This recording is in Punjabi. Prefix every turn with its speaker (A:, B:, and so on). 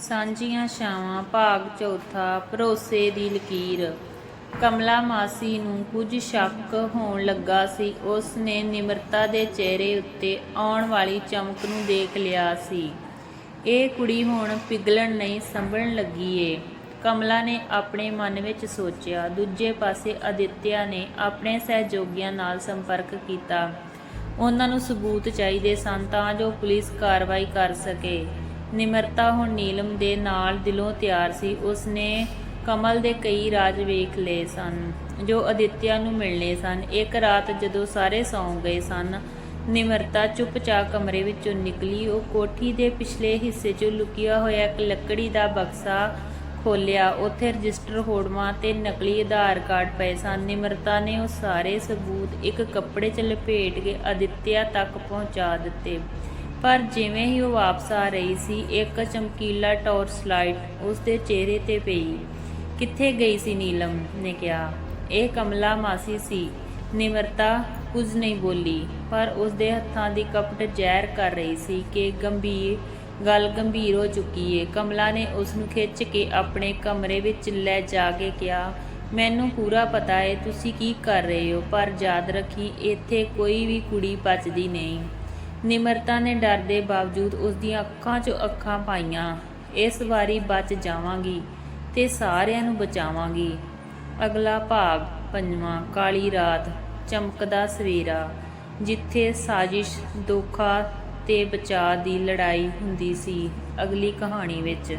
A: ਸਾਂਝੀਆਂ ਛਾਵਾਂ, ਭਾਗ ਚੌਥਾ, ਭਰੋਸੇ ਦੀ ਲਕੀਰ। ਕਮਲਾ ਮਾਸੀ ਨੂੰ ਕੁਝ ਸ਼ੱਕ ਹੋਣ ਲੱਗਾ ਸੀ। ਉਸ ਨੇ ਨਿਮਰਤਾ ਦੇ ਚਿਹਰੇ ਉੱਤੇ ਆਉਣ ਵਾਲੀ ਚਮਕ ਨੂੰ ਦੇਖ ਲਿਆ ਸੀ। ਇਹ ਕੁੜੀ ਹੁਣ ਪਿਘਲਣ ਨਹੀਂ, ਸੰਭਲਣ ਲੱਗੀ ਏ। ਕਮਲਾ ਨੇ ਆਪਣੇ ਮਨ ਵਿੱਚ ਸੋਚਿਆ। ਦੂਜੇ ਪਾਸੇ ਅਦਿੱਤਿਆ ਨੇ ਆਪਣੇ ਸਹਿਯੋਗੀਆਂ ਨਾਲ ਸੰਪਰਕ ਕੀਤਾ। ਉਹਨਾਂ ਨੂੰ ਸਬੂਤ ਚਾਹੀਦੇ ਸਨ ਤਾਂ ਜੋ ਪੁਲਿਸ ਕਾਰਵਾਈ ਕਰ ਸਕੇ। ਨਿਮਰਤਾ ਹੁਣ ਨੀਲਮ ਦੇ ਨਾਲ ਦਿਲੋਂ ਤਿਆਰ ਸੀ। ਉਸਨੇ ਕਮਲ ਦੇ ਕਈ ਰਾਜ ਵੇਖ ਲਏ ਸਨ, ਜੋ ਅਦਿੱਤਿਆ ਨੂੰ ਮਿਲਣੇ ਸਨ। ਇੱਕ ਰਾਤ ਜਦੋਂ ਸਾਰੇ ਸੌਂ ਗਏ ਸਨ, ਨਿਮਰਤਾ ਚੁੱਪਚਾਪ ਕਮਰੇ ਵਿੱਚੋਂ ਨਿਕਲੀ। ਉਹ ਕੋਠੀ ਦੇ ਪਿਛਲੇ ਹਿੱਸੇ 'ਚ ਲੁਕਿਆ ਹੋਇਆ ਇੱਕ ਲੱਕੜੀ ਦਾ ਬਕਸਾ ਖੋਲਿਆ ਉੱਥੇ ਰਜਿਸਟਰ ਹੋੜਵਾਂ ਤੇ ਨਕਲੀ ਆਧਾਰ ਕਾਰਡ ਪਏ ਸਨ। ਨਿਮਰਤਾ ਨੇ ਉਹ ਸਾਰੇ ਸਬੂਤ ਇੱਕ ਕੱਪੜੇ 'ਚ ਲਪੇਟ ਕੇ ਅਦਿੱਤਿਆ ਤੱਕ ਪਹੁੰਚਾ ਦਿੱਤੇ। ਪਰ ਜਿਵੇਂ ਹੀ ਉਹ ਵਾਪਸ ਆ ਰਹੀ ਸੀ, ਇੱਕ ਚਮਕੀਲਾ ਟਾਰਚ ਲਾਈਟ ਉਸ ਦੇ ਚਿਹਰੇ ਤੇ ਪਈ। ਕਿੱਥੇ ਗਈ ਸੀ ਨੀਲਮ? ਨੇ ਕਿਹਾ। ਇਹ ਕਮਲਾ ਮਾਸੀ ਸੀ। ਨਿਮਰਤਾ ਕੁਝ ਨਹੀਂ ਬੋਲੀ, ਪਰ ਉਸ ਦੇ ਹੱਥਾਂ ਦੀ ਕਪਟ ਜ਼ਹਿਰ ਕਰ ਰਹੀ ਸੀ ਕਿ ਗੰਭੀਰ, ਗੱਲ ਗੰਭੀਰ ਹੋ ਚੁੱਕੀ ਏ। ਕਮਲਾ ਨੇ ਉਸ ਨੂੰ ਖਿੱਚ ਕੇ ਆਪਣੇ ਕਮਰੇ ਵਿੱਚ ਲੈ ਜਾ ਕੇ ਕਿਹਾ, ਮੈਨੂੰ ਪੂਰਾ ਪਤਾ ਏ ਤੁਸੀਂ ਕੀ ਕਰ ਰਹੇ ਹੋ, ਪਰ ਯਾਦ ਰੱਖੀ ਇੱਥੇ ਕੋਈ ਵੀ ਕੁੜੀ ਬਚਦੀ ਨਹੀਂ। ਨਿਮਰਤਾ ਨੇ ਡਰ ਦੇ ਬਾਵਜੂਦ ਉਸ ਦੀਆਂ ਅੱਖਾਂ 'ਚੋਂ ਅੱਖਾਂ ਪਾਈਆਂ। ਇਸ ਵਾਰੀ ਬਚ ਜਾਵਾਂਗੀ ਤੇ ਸਾਰਿਆਂ ਨੂੰ ਬਚਾਵਾਂਗੀ। ਅਗਲਾ ਭਾਗ, ਪੰਜਵਾਂ, ਕਾਲੀ ਰਾਤ, ਚਮਕਦਾ ਸਵੇਰਾ, ਜਿੱਥੇ ਸਾਜ਼ਿਸ਼ ਦੋਖਾ ਤੇ ਬਚਾਅ ਦੀ ਲੜਾਈ ਹੁੰਦੀ ਸੀ। ਅਗਲੀ ਕਹਾਣੀ ਵਿੱਚ